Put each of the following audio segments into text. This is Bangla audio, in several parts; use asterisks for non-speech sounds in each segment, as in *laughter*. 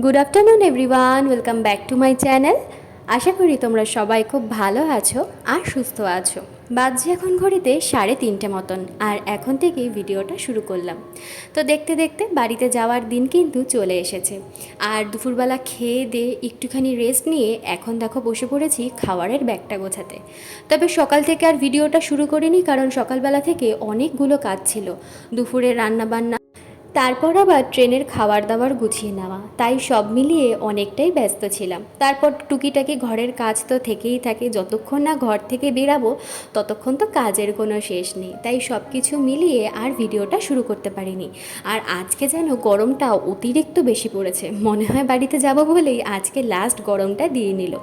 Good afternoon everyone welcome back to my channel আশা করি তোমরা সবাই খুব ভালো আছো আর সুস্থ আছো। বাজছে এখন ঘড়িতে সাড়ে তিনটে মতন, আর এখন থেকেই ভিডিওটা শুরু করলাম। তো দেখতে দেখতে বাড়িতে যাওয়ার দিন কিন্তু চলে এসেছে। আর দুপুরবেলা খেয়ে দিয়ে একটুখানি রেস্ট নিয়ে এখন দেখো বসে পড়েছি খাবারের ব্যাগটা গোছাতে। তবে সকাল থেকে আর ভিডিওটা শুরু করিনি, কারণ সকালবেলা থেকে অনেকগুলো কাজ ছিল। দুপুরে রান্না বান্না তারপর আবার ট্রেনের খাবার দাবার গুছিয়ে নেওয়া। তাই সব মিলিয়ে অনেকটাই ব্যস্ত ছিলাম। তারপর টুকিটাকি ঘরের কাজ তো থেকেই থাকে, যতক্ষণ না ঘর থেকে বেরাবো, ততক্ষণ তো কাজের কোনো শেষ নেই। তাই সব কিছু মিলিয়ে আর ভিডিওটা শুরু করতে পারিনি। আর আজকে যেন গরমটা অতিরিক্ত বেশি পড়েছে, মনে হয় বাড়িতে যাব বলেই আজকে লাস্ট গরমটা দিয়ে নিল।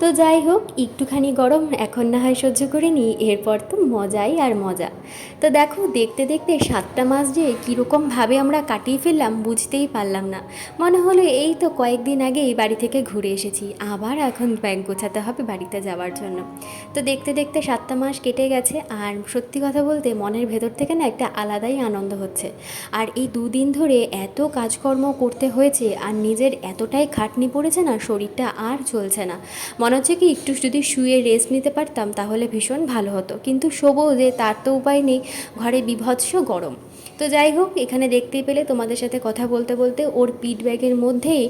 তো যাই হোক, একটুখানি গরম, এখন না হয় সহ্য করে নিই, এরপর তো মজাই আর মজা। তো দেখো, দেখতে দেখতে সাতটা মাস যে কীরকমভাবে আমরা কাটিয়ে ফেললাম, বুঝতেই পারলাম না। মনে হলো এই তো কয়েকদিন আগে এই বাড়ি থেকে ঘুরে এসেছি, আবার এখন ব্যাগ গোছাতে হবে বাড়িতে যাওয়ার জন্য। তো দেখতে দেখতে সাতটা মাস কেটে গেছে, আর সত্যি কথা বলতে মনের ভেতর থেকে না একটা আলাদাই আনন্দ হচ্ছে। আর এই দুদিন ধরে এত কাজকর্ম করতে হয়েছে, আর নিজের এতটাই খাটনি পড়েছে না, শরীরটা আর চলছে না। মনে হচ্ছে কি একটু যদি শুয়ে রেস্ট নিতে পারতাম তাহলে ভীষণ ভালো হতো। কিন্তু শোবো যে তার তো উপায় নেই, ঘরে বিভৎস গরম। তো যাই হোক, এখানে দেখতেই পেলে তোমাদের সাথে কথা বলতে বলতে ওর পিট ব্যাগের মধ্যেই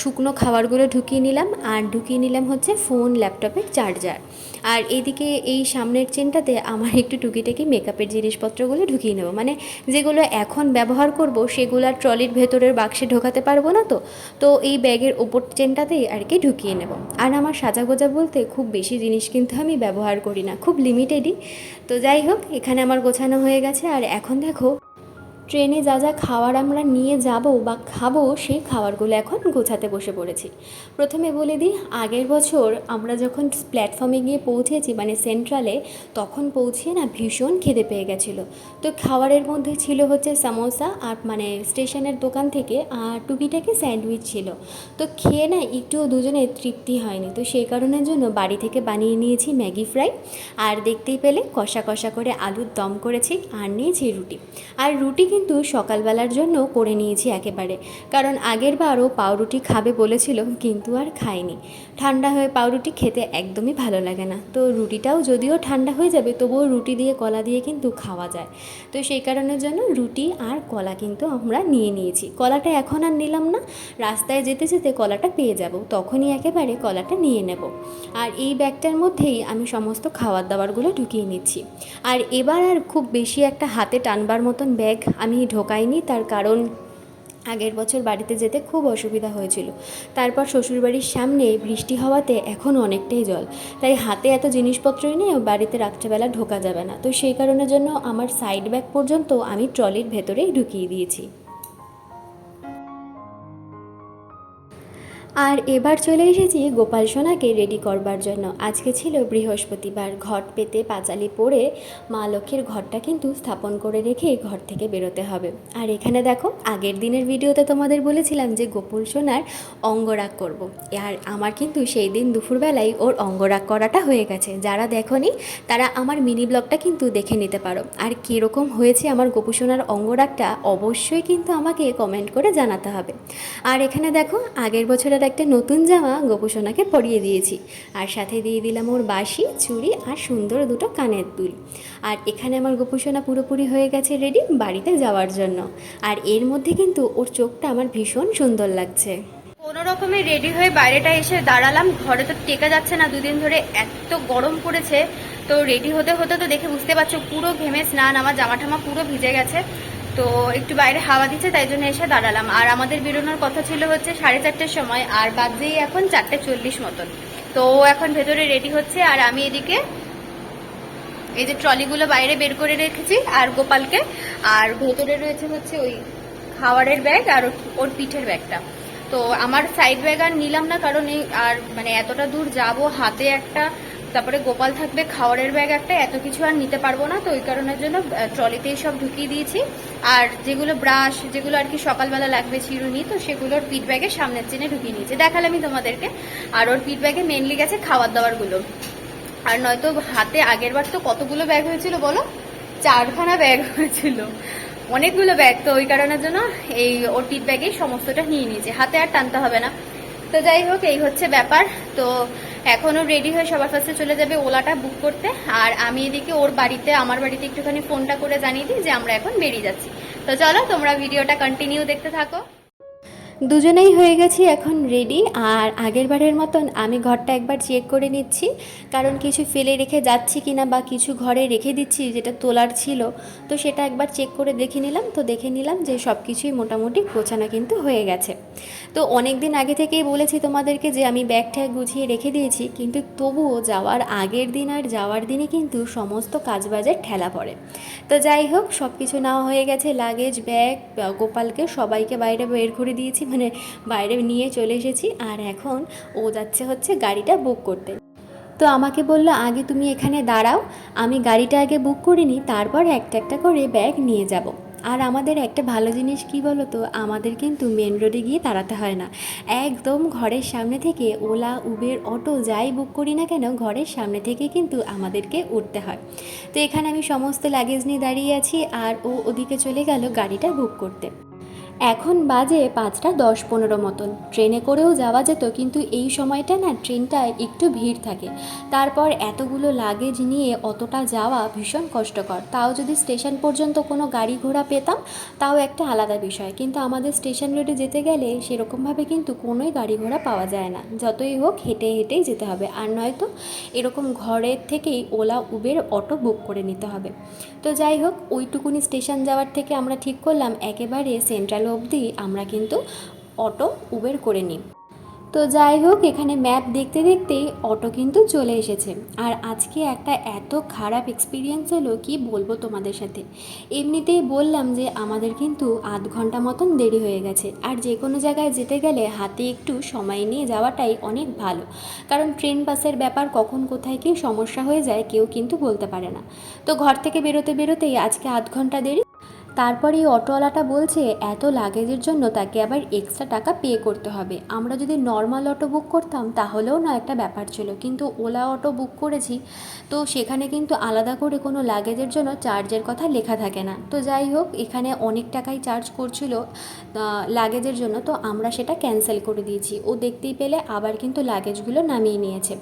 শুকনো খাবারগুলো ঢুকিয়ে নিলাম। আর ঢুকিয়ে নিলাম হচ্ছে ফোন ল্যাপটপের চার্জার আর এইদিকে এই সামনের চেনটাতে আমার *laughs* একটু টুকিটাকি মেকআপের জিনিসপত্রগুলো ঢুকিয়ে নেব। মানে যেগুলো এখন ব্যবহার করব, সেগুলো আর ট্রলির ভেতরের বাক্সে ঢোকাতে পারব না তো? তো এই ব্যাগের ওপর চেনটাতেই আর কি ঢুকিয়ে নেব। আর আমার সাজাগোজা বলতে খুব বেশি জিনিস কিন্তু আমি ব্যবহার করি না, খুব লিমিটেডই তো যাই হোক, এখানে আমার গোছানো হয়ে গেছে। আর এখন দেখো ট্রেনে যা যা খাবার আমরা নিয়ে যাব বা খাব সেই খাবারগুলো এখন গোছাতে বসে পড়েছি। প্রথমে বলে দিই, আগের বছর আমরা যখন প্ল্যাটফর্মে গিয়ে পৌঁছেছি মানে সেন্ট্রালে তখন পৌঁছিয়ে না ভীষণ খিদে পেয়ে গেছিল। তো খাবারের মধ্যে ছিল হচ্ছে সামোসা আর মানে স্টেশনের দোকান থেকে, আর টুকিটাকি স্যান্ডউইচ ছিল। তো খেয়ে না একটুও দুজনে তৃপ্তি হয়নি। তো সেই কারণের জন্য বাড়ি থেকে বানিয়ে নিয়েছি ম্যাগি ফ্রাই। আর দেখতেই পেলে কষা কষা করে আলুর দম করেছি আর নিয়েছি রুটি। আর রুটি কিন্তু সকালবেলার জন্য করে নিয়েছি একেবারে। কারণ আগের বারও পাউরুটি খাবে বলেছিল, কিন্তু আর খায়নি ঠান্ডা হয়ে পাউরুটি খেতে একদমই ভালো লাগে না। তো রুটিটাও যদিও ঠান্ডা হয়ে যাবে, তবুও রুটি দিয়ে, কলা দিয়ে কিন্তু খাওয়া যায়। তো সেই কারণের জন্য রুটি আর কলা কিন্তু আমরা নিয়ে নিয়েছি। কলাটা এখন আর নিলাম না, রাস্তায় যেতে যেতে কলাটা পেয়ে যাব। তখনই একেবারে কলাটা নিয়ে নেব। আর এই ব্যাগটার মধ্যেই আমি সমস্ত খাবার দাবারগুলো ঢুকিয়ে নিচ্ছি। আর এবার আর খুব বেশি একটা হাতে টানবার মতন ব্যাগ আমি ঢোকাইনি, তার কারণ আগের বছর বাড়িতে যেতে খুব অসুবিধা হয়েছিল। তারপর শ্বশুরবাড়ির সামনে বৃষ্টি হওয়াতে এখন অনেকটাই জল। তাই হাতে এত জিনিসপত্রই নিয়ে বাড়িতে রাত্রেবেলা ঢোকা যাবে না। তো সেই কারণের জন্য আমার সাইড ব্যাগ পর্যন্ত আমি ট্রলির ভেতরেই ঢুকিয়ে দিয়েছি। আর এবার চলে এসেছি গোপাল সোনাকে রেডি করবার জন্য। আজকে ছিল বৃহস্পতিবার। ঘট পেতে পাঁচালি পরে মা লক্ষ্মীর ঘরটা কিন্তু স্থাপন করে রেখে ঘর থেকে বেরোতে হবে। আর এখানে দেখো, আগের দিনের ভিডিওতে তোমাদের বলেছিলাম যে গোপাল সোনার অঙ্গরাগ করব। আর আমার কিন্তু সেই দিন দুপুরবেলায় ওর অঙ্গরাগ করাটা হয়ে গেছে। যারা দেখনি, তারা আমার মিনি ব্লগটা কিন্তু দেখে নিতে পারো। আর কীরকম হয়েছে আমার গোপু সোনার অঙ্গরাগটা অবশ্যই কিন্তু আমাকে কমেন্ট করে জানাতে হবে। আর এখানে দেখো, আগের বছরের একটা নতুন জামা গোপুসোনাকে পরিয়ে দিয়েছি। আর সাথে দিয়ে দিলাম ওর বাসি চুড়ি আর সুন্দর দুটো কানের দুল। আর এখানে আমার গোপুসোনা পুরোপুরি হয়ে গেছে রেডি বাড়িতে যাওয়ার জন্য। আর এর মধ্যে কিন্তু ওর চোখটা আমার ভীষণ সুন্দর লাগছে। কোনো রকমে রেডি হয়ে বাইরেটা এসে দাঁড়ালাম। ঘরে তো টেকা যাচ্ছে না, দুদিন ধরে এত গরম পড়েছে। তো রেডি হতে হতে তো দেখে বুঝতে পারছ, পুরো ঘেমে স্নান, আমার জামা ঠামা পুরো ভিজে গেছে। তো একটু বাইরে হাওয়া দিচ্ছে, তাই জন্য এসে দাঁড়ালাম। আর আমাদের বেরোনোর কথা ছিল হচ্ছে সাড়ে চারটের সময়, আর বাজেই এখন চারটে চল্লিশ মতন। তো এখন ভেতরে রেডি হচ্ছে, আর আমি এদিকে এই যে ট্রলিগুলো বাইরে বের করে রেখেছি, আর গোপালকে। আর ভেতরে রয়েছে হচ্ছে ওই খাবারের ব্যাগ, আর ওর- পিঠের ব্যাগটা। তো আমার সাইড ব্যাগ আর নিলাম না, কারণ আর মানে এতটা দূর যাব, হাতে একটা তারপরে গোপাল থাকবে, খাওয়ারের ব্যাগ একটা, এত কিছু আর নিতে পারব না, তো ওই কারণের জন্য ট্রলিতেই সব ঢুকিয়ে দিয়েছি। আর যেগুলো ব্রাশ, যেগুলো আর কি সকালবেলা লাগবে চিরুনি, তো সেগুলোর পিঠ ব্যাগের সামনের চেনে ঢুকিয়ে নিয়েছি। দেখালামই তোমাদেরকে। আর ওর পিঠ ব্যাগে মেনলি গেছে খাবার দাবারগুলো আর নয়তো হাতে আগের বার তো কতগুলো ব্যাগ হয়েছিল বলো? চারখানা ব্যাগ *laughs* হয়েছিল। অনেকগুলো ব্যাগ, তো ওই কারণের জন্য এই ওটির ব্যাগেই সমস্তটা নিয়ে নিয়েছে। হাতে আর টানতে হবে না। তো যাই হোক, এই হচ্ছে ব্যাপার। তো এখনও রেডি হয়ে সবার ফার্স্টে চলে যাবে ওলাটা বুক করতে। আর আমি এদিকে ওর বাড়িতে, আমার বাড়িতে একটুখানি ফোনটা করে জানিয়ে দিই যে আমরা এখন বেরিয়ে যাচ্ছি। তো চলো তোমরা ভিডিওটা কন্টিনিউ দেখতে থাকো। দুজনেই হয়ে গেছি এখন রেডি আর আগের বারের মতন আমি ঘরটা একবার চেক করে নিচ্ছি, কারণ কিছু ফেলে রেখে যাচ্ছি কিনা বা কিছু ঘরে রেখে দিচ্ছি যেটা তোলার ছিল, তো সেটা একবার চেক করে দেখে নিলাম, তো দেখে নিলাম যে সব কিছুই মোটামুটি গোছানো কিন্তু হয়ে গেছে। তো অনেক দিন আগে থেকেই বলেছি তোমাদেরকে যে আমি ব্যাগ ট্যাগ গুছিয়ে রেখে দিয়েছি, কিন্তু তবুও যাওয়ার আগের দিন আর যাওয়ার দিনে কিন্তু সমস্ত কাজবাজের ঠেলা পড়ে। তো যাই হোক সব কিছু নেওয়া হয়ে গেছে লাগেজ ব্যাগ গোপালকে সবাইকে বাইরে বের করে দিয়েছি মানে বাইরে নিয়ে চলে এসেছি আর এখন ও যাচ্ছে হচ্ছে গাড়িটা বুক করতে। তো আমাকে বলল, আগে তুমি এখানে দাঁড়াও, আমি গাড়িটা আগে বুক করে নিই, তারপর একটা একটা করে ব্যাগ নিয়ে যাব। আর আমাদের একটা ভালো জিনিস কি বলো তো আমাদের কিন্তু মেন রোডে গিয়ে দাঁড়াতে হয় না। একদম ঘরের সামনে থেকে ওলা, উবের, অটো যাই বুক করি না কেন, ঘরের সামনে থেকে কিন্তু আমাদেরকে উঠতে হয়। তো এখানে আমি সমস্ত লাগেজ নিয়ে দাঁড়িয়ে আছি আর ও ওদিকে চলে গেল গাড়িটা বুক করতে। এখন বাজে পাঁচটা দশ পনেরো মতন। ট্রেনে করেও যাওয়া যেত, কিন্তু এই সময়টা না ট্রেনটায় একটু ভিড় থাকে। তারপর এতগুলো লাগেজ নিয়ে অতটা যাওয়া ভীষণ কষ্টকর। তাও যদি স্টেশন পর্যন্ত কোনো গাড়ি ঘোড়া পেতাম, তাও একটা আলাদা বিষয়। কিন্তু আমাদের স্টেশন রোডে যেতে গেলে সেরকমভাবে কিন্তু কোনোই গাড়ি ঘোড়া পাওয়া যায় না। যতই হোক হেঁটে হেঁটেই যেতে হবে। আর নয়তো এরকম ঘরের থেকেই ওলা, উবের অটো বুক করে নিতে হবে। তো যাই হোক, ওইটুকুনি স্টেশন যাওয়ার থেকে আমরা ঠিক করলাম, একেবারে সেন্ট্রাল অবধি আমরা কিন্তু অটো উবের করে নিই। তো যাই হোক, এখানে ম্যাপ দেখতে দেখতেই অটো কিন্তু চলে এসেছে। আর আজকে একটা এত খারাপ এক্সপিরিয়েন্স হলো, কি বলব তোমাদের সাথে? এমনিতেই বললাম যে আমাদের কিন্তু আধ ঘণ্টা মতন দেরি হয়ে গেছে। আর যে কোনো জায়গায় যেতে গেলে হাতে একটু সময় নিয়ে যাওয়াটাই অনেক ভালো। কারণ ট্রেন বাসের ব্যাপার কখন কোথায় কি সমস্যা হয়ে যায়, কেউ কিন্তু বলতে পারে না। তো ঘর থেকে বেরোতে বেরোতেই আজকে আধ ঘণ্টা দেরি তারপরে এই অটোওয়ালাটা বলছে, এত লাগেজের জন্য তাকে আবার এক্সট্রা টাকা পে করতে হবে। আমরা যদি নর্মাল অটো বুক করতাম, তাহলেও না একটা ব্যাপার ছিল। কিন্তু ওলা অটো বুক করেছি, তো সেখানে কিন্তু আলাদা করে কোনো লাগেজের জন্য চার্জের কথা লেখা থাকে না। তো যাই হোক, এখানে অনেক টাকাই চার্জ করছিল লাগেজের জন্য। তো আমরা সেটা ক্যান্সেল করে দিয়েছি। ও দেখতেই পেলে আবার কিন্তু লাগেজগুলো নামিয়ে নিয়েছে।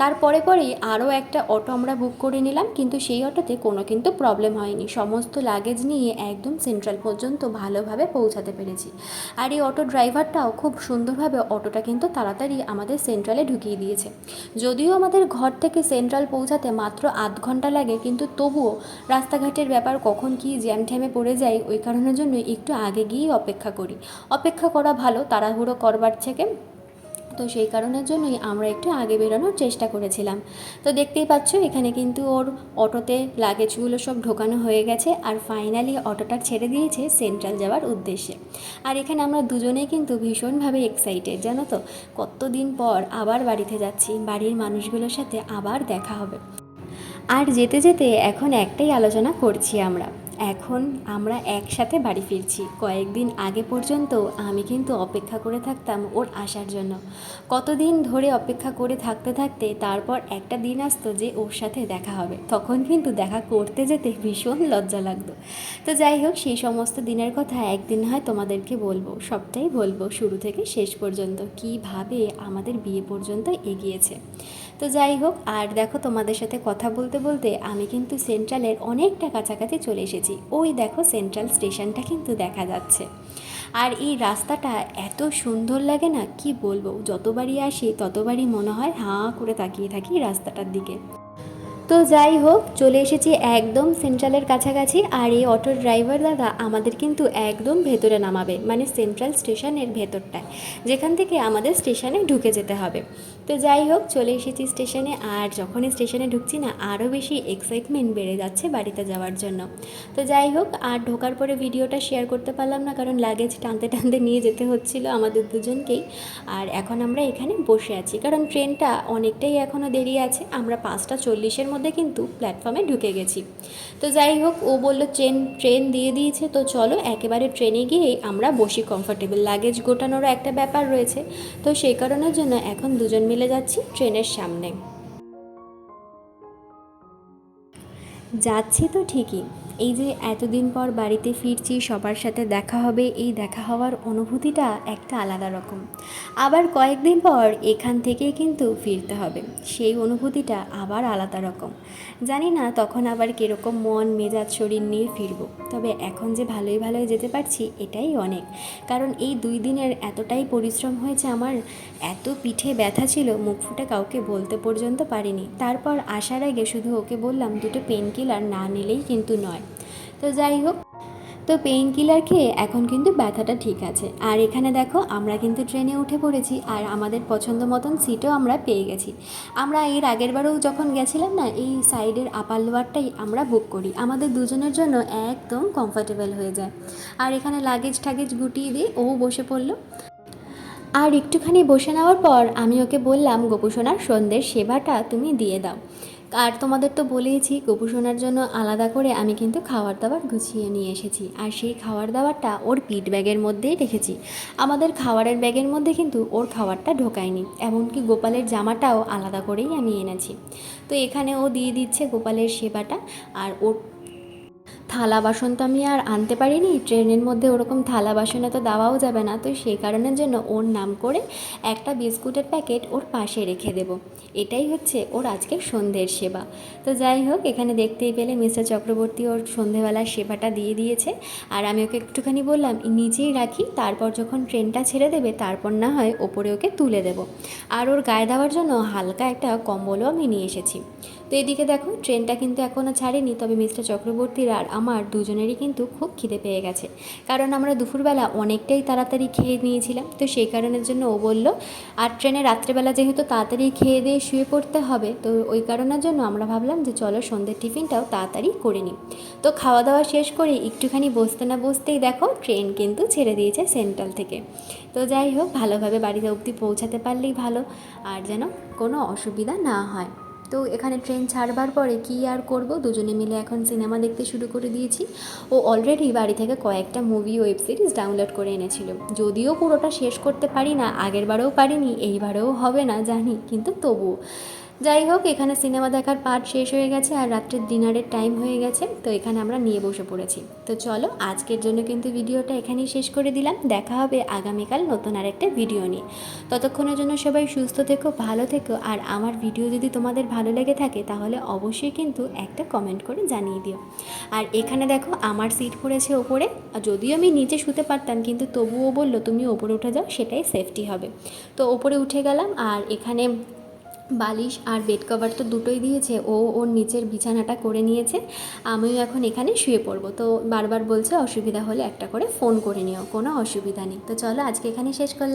তারপরে পরেই আরও একটা অটো আমরা বুক করে নিলাম, কিন্তু সেই অটোতে কোনো কিন্তু প্রবলেম হয়নি। সমস্ত লাগেজ নিয়ে একদম সেন্ট্রাল পর্যন্ত ভালোভাবে পৌঁছাতে পেরেছি। আর এই অটো ড্রাইভারটাও খুব সুন্দরভাবে অটোটা কিন্তু তাড়াতাড়ি আমাদের সেন্ট্রালে ঢুকিয়ে দিয়েছে। যদিও আমাদের ঘর থেকে সেন্ট্রাল পৌঁছাতে মাত্র আধ ঘণ্টা লাগে, কিন্তু তবুও রাস্তাঘাটের ব্যাপার কখন কি জ্যাম ঠ্যামে পড়ে যায়, ওই কারণের জন্য একটু আগে গিয়েই অপেক্ষা করি। অপেক্ষা করা ভালো, তাড়াহুড়ো করবার থেকে। তো সেই কারণের জন্যই আমরা একটু আগে বেরোনোর চেষ্টা করেছিলাম। তো দেখতেই পাচ্ছ, এখানে কিন্তু ওর অটোতে লাগেজগুলো সব ঢোকানো হয়ে গেছে আর ফাইনালি অটোটা ছেড়ে দিয়েছে সেন্ট্রাল যাওয়ার উদ্দেশ্যে। আর এখানে আমরা দুজনেই কিন্তু ভীষণভাবে এক্সাইটেড জানো তো? কতদিন পর আবার বাড়িতে যাচ্ছি, বাড়ির মানুষগুলোর সাথে আবার দেখা হবে। আর যেতে যেতে এখন একটাই আলোচনা করছি আমরা। এখন আমরা একসাথে বাড়ি ফিরছি। কয়েকদিন আগে পর্যন্ত আমি কিন্তু অপেক্ষা করে থাকতাম ওর আসার জন্য। কতদিন ধরে অপেক্ষা করে থাকতে থাকতে তারপর একটা দিন আসতো যে ওর সাথে দেখা হবে। তখন কিন্তু দেখা করতে যেতে ভীষণ লজ্জা লাগতো। তো যাই হোক, সেই সমস্ত দিনের কথা একদিন হয় তোমাদেরকে বলব। সবটাই বলব শুরু থেকে শেষ পর্যন্ত। কীভাবে আমাদের বিয়ে পর্যন্ত এগিয়েছে। তো যাই হোক, আর দেখো তোমাদের সাথে কথা বলতে বলতে আমি কিন্তু সেন্ট্রালের অনেকটা কাছাকাছি চলে এসেছি। ওই দেখো সেন্ট্রাল স্টেশনটা কিন্তু দেখা যাচ্ছে। আর এই রাস্তাটা এত সুন্দর লাগে না, কি বলব? যতবারই আসি, ততবারই মনে হয় হাঁ করে তাকিয়ে থাকি রাস্তাটার দিকে। তো যাই হোক, চলে এসেছি একদম সেন্ট্রালের কাছাকাছি, আর এই অটো ড্রাইভার দাদা আমাদের কিন্তু একদম ভেতরে নামাবে মানে সেন্ট্রাল স্টেশনের ভেতরটায়, যেখান থেকে আমাদের স্টেশনে ঢুকে যেতে হবে। তো যাই হোক, চলে এসেছি স্টেশনে। আর যখনই স্টেশনে ঢুকছি না আরও বেশি এক্সাইটমেন্ট বেড়ে যাচ্ছে বাড়িতে যাওয়ার জন্য। তো যাই হোক, আর ঢোকার পরে ভিডিওটা শেয়ার করতে পারলাম না, কারণ লাগেজ টানতে টানতে নিয়ে যেতে হচ্ছিল আমাদের দুজনকেই। আর এখন আমরা এখানে বসে আছি, কারণ ট্রেনটা অনেকটাই এখনও দেরি আছে। আমরা পাঁচটা চল্লিশের মধ্যে কিন্তু প্ল্যাটফর্মে ঢুকে গেছি। তো যাই হোক, ও বলল, ট্রেন ট্রেন দিয়ে দিয়েছে, তো চলো একেবারে ট্রেনে গিয়েই আমরা বসি কমফর্টেবল লাগেজ গোটানোরও একটা ব্যাপার রয়েছে। তো সেই কারণের জন্য এখন দুজন যাচ্ছি ট্রেনের সামনে। যাচ্ছি তো ঠিকই এই যে এতদিন পর বাড়িতে ফিরছি, সবার সাথে দেখা হবে, এই দেখা হওয়ার অনুভূতিটা একটা আলাদা রকম। আবার কয়েকদিন পর এখান থেকেই কিন্তু ফিরতে হবে। সেই অনুভূতিটা আবার আলাদা রকম। জানি না তখন আবার কীরকম মন, মেজাজ, শরীর নিয়ে ফিরব। তবে এখন যে ভালোই ভালোই যেতে পারছি, এটাই অনেক। কারণ এই দুই দিনের এতটাই পরিশ্রম হয়েছে আমার, এত পিঠে ব্যথা ছিল, মুখ ফুটে কাউকে বলতে পর্যন্ত পারিনি। তারপর আসার আগে শুধু ওকে বললাম, দুটো পেন কিলার না নিলেই কিন্তু নয়। তো যাই হোক, তো পেইন কিলার খেয়ে এখন কিন্তু ব্যথাটা ঠিক আছে। আর এখানে দেখো, আমরা কিন্তু ট্রেনে উঠে পড়েছি আর আমাদের পছন্দ মতন সিটও আমরা পেয়ে গেছি। আমরা এর আগের বারেও যখন গেছিলাম না, এই সাইডের আপার লোয়ারটাই আমরা বুক করি। আমাদের দুজনের জন্য একদম কমফর্টেবল হয়ে যায়। আর এখানে লাগেজ ঠাগেজ গুটিয়ে দিয়ে ও বসে পড়ল। আর একটুখানি বসে নেওয়ার পর আমি ওকে বললাম, গোপুসোনার সন্ধ্যের সেবাটা তুমি দিয়ে দাও। আর তোমাদের তো বলেইছি, গোপুসোনার জন্য আলাদা করে আমি কিন্তু খাবার দাবার গুছিয়ে নিয়ে এসেছি। আর সেই খাওয়ার দাবারটা ওর পিট ব্যাগের মধ্যেই রেখেছি। আমাদের খাওয়ারের ব্যাগের মধ্যে কিন্তু ওর খাবারটা ঢোকায়নি, এমনকি গোপালের জামাটাও আলাদা করেই আমি এনেছি। তো এখানে ও দিয়ে দিচ্ছে গোপালের সেবাটা, আর ওর থালা বাসন তো আমি আর আনতে পারিনি, ট্রেনের মধ্যে ওরকম থালা বাসনে তো দেওয়াও যাবে না, তো সেই কারণের জন্য ওর নাম করে একটা বিস্কুটের প্যাকেট ওর পাশে রেখে দেব। এটাই হচ্ছে ওর আজকের সন্ধ্যের সেবা। তো যাই হোক, এখানে দেখতেই পেলে মিস্টার চক্রবর্তী ওর সন্ধেবেলার সেবাটা দিয়ে দিয়েছে। আর আমি ওকে একটুখানি বললাম নিচেই রাখি, তারপর যখন ট্রেনটা ছেড়ে দেবে, তারপর না হয় ওপরে ওকে তুলে দেব। আর ওর গায়ে দেওয়ার জন্য হালকা একটা কম্বলও আমি নিয়ে এসেছি। তো এদিকে দেখো, ট্রেনটা কিন্তু এখনও ছাড়েনি, তবে মিস্টার চক্রবর্তীর আর আমার দুজনেরই কিন্তু খুব খিদে পেয়ে গেছে। কারণ আমরা দুপুরবেলা অনেকটাই তাড়াতাড়ি খেয়ে নিয়েছিলাম, তো সেই কারণের জন্য ও বলল, আর ট্রেনে রাত্রেবেলা যেহেতু তাড়াতাড়ি খেয়ে দিয়ে শুয়ে পড়তে হবে, তো ওই কারণের জন্য আমরা ভাবলাম যে চলো সন্ধ্যের টিফিনটাও তাড়াতাড়ি করে নিই। তো খাওয়া দাওয়া শেষ করে একটুখানি বসতে না বসতেই দেখো, ট্রেন কিন্তু ছেড়ে দিয়েছে সেন্ট্রাল থেকে। তো যাই হোক, ভালোভাবে বাড়িতে অবধি পৌঁছাতে পারলেই ভালো, আর যেন কোনো অসুবিধা না হয়। তো এখানে ট্রেন ছাড়বার পরে কি আর করব? দুজনে মিলে এখন সিনেমা দেখতে শুরু করে দিয়েছি। ও অলরেডি বাড়ি থেকে কয়েকটা মুভি ওয়েব সিরিজ ডাউনলোড করে এনেছিল। যদিও পুরোটা শেষ করতে পারি না আগের বারেও পারিনি, এইবারেও হবে না জানি, কিন্তু তবুও। যাই হোক, এখানে সিনেমা দেখার পার্ট শেষ হয়ে গেছে আর রাত্রের ডিনারের টাইম হয়ে গেছে, তো এখানে আমরা নিয়ে বসে পড়েছি। তো চলো, আজকের জন্য কিন্তু ভিডিওটা এখানেই শেষ করে দিলাম। দেখা হবে আগামীকাল নতুন আর একটা ভিডিও নিয়ে। ততক্ষণের জন্য সবাই সুস্থ থেকো, ভালো থেকো, আর আমার ভিডিও যদি তোমাদের ভালো লেগে থাকে, তাহলে অবশ্যই কিন্তু একটা কমেন্ট করে জানিয়ে দিও। আর এখানে দেখো, আমার সিট পড়েছে ওপরে যদিও আমি নিচে শুতে পারতাম, কিন্তু তবুও বলল, তুমি ওপরে উঠে যাও, সেটাই সেফটি হবে। তো ওপরে উঠে গেলাম, আর এখানে বালিশ আর বেড কভার তো দুটোই দিয়েছে। ও ওর নিচের বিছানাটা করে নিয়েছে। আমিও এখন এখানে শুয়ে পড়ব। তো বারবার বলছে, অসুবিধা হলে একটা করে ফোন করে নিও। কোনো অসুবিধা নেই। তো চলো আজকে এখানে শেষ করলাম।